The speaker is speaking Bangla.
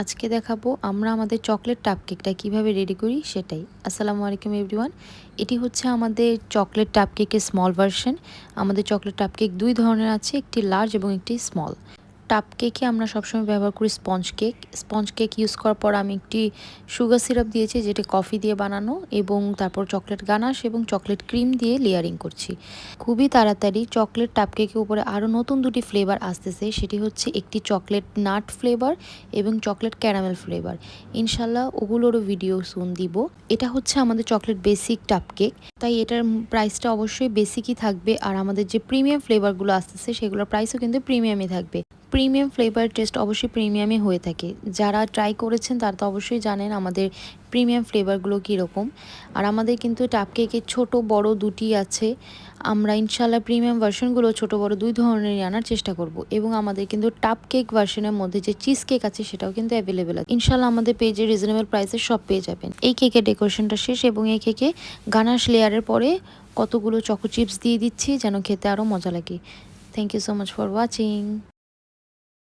আজকে দেখাবো আমরা আমাদের চকলেট টাপ কেকটা কীভাবে রেডি করি সেটাই। আসসালামু আলাইকুম এভরিওয়ান এটি হচ্ছে আমাদের চকলেট টাপ কেকের স্মল ভার্সন আমাদের চকলেট টাপ কেক দুই ধরনের আছে, একটি লার্জ এবং একটি স্মল টাপ কেকে আমরা সবসময় ব্যবহার করি sponge cake sponge cake use করার পর আমি একটি সুগার সিরাপ দিয়েছি, যেটা কফি দিয়ে বানানো এবং তারপর চকলেট গানাশ এবং চকলেট ক্রিম দিয়ে লেয়ারিং করছি। খুবই তাড়াতাড়ি চকলেট টাপ কেকের উপরে আরও নতুন দুটি ফ্লেভার আসতেছে, সেটি হচ্ছে একটি চকলেট নাট ফ্লেভার এবং চকলেট ক্যারামেল ফ্লেভার ইনশাল্লাহ ওগুলোরও ভিডিও সুন দিব। এটা হচ্ছে আমাদের চকলেট বেসিক টাপ কেক তাই এটার প্রাইসটা অবশ্যই বেসিকই থাকবে আর আমাদের যে প্রিমিয়াম ফ্লেভারগুলো আসতেছে, সেগুলোর প্রাইসও কিন্তু প্রিমিয়ামই থাকবে। প্রিমিয়াম ফ্লেভার টেস্ট অবশ্যই প্রিমিয়ামে হয়ে থাকে। যারা ট্রাই করেছেন, তারা তো অবশ্যই জানেন আমাদের প্রিমিয়াম ফ্লেভারগুলো কীরকম। আর আমাদের কিন্তু টাপ কেকের ছোটো, বড় দুটি আছে। আমরা ইনশাল্লাহ প্রিমিয়াম ভার্সনগুলো ছোট, বড় দুই ধরনেরই আনার চেষ্টা করব। এবং আমাদের কিন্তু টাপ কেক ভার্সনের মধ্যে যে চিজ কেক আছে, সেটাও কিন্তু অ্যাভেলেবেল আছে। ইনশাল্লাহ আমাদের পেজে রিজনেবল প্রাইসে সব পেয়ে যাবেন। এই কেকের ডেকোরেশনটা শেষ এবং এই কেকে গানাশ লেয়ারের পরে কতগুলো চকো চিপস দিয়ে দিচ্ছি, যেন খেতে আরও মজা লাগে। Thank you so much for watching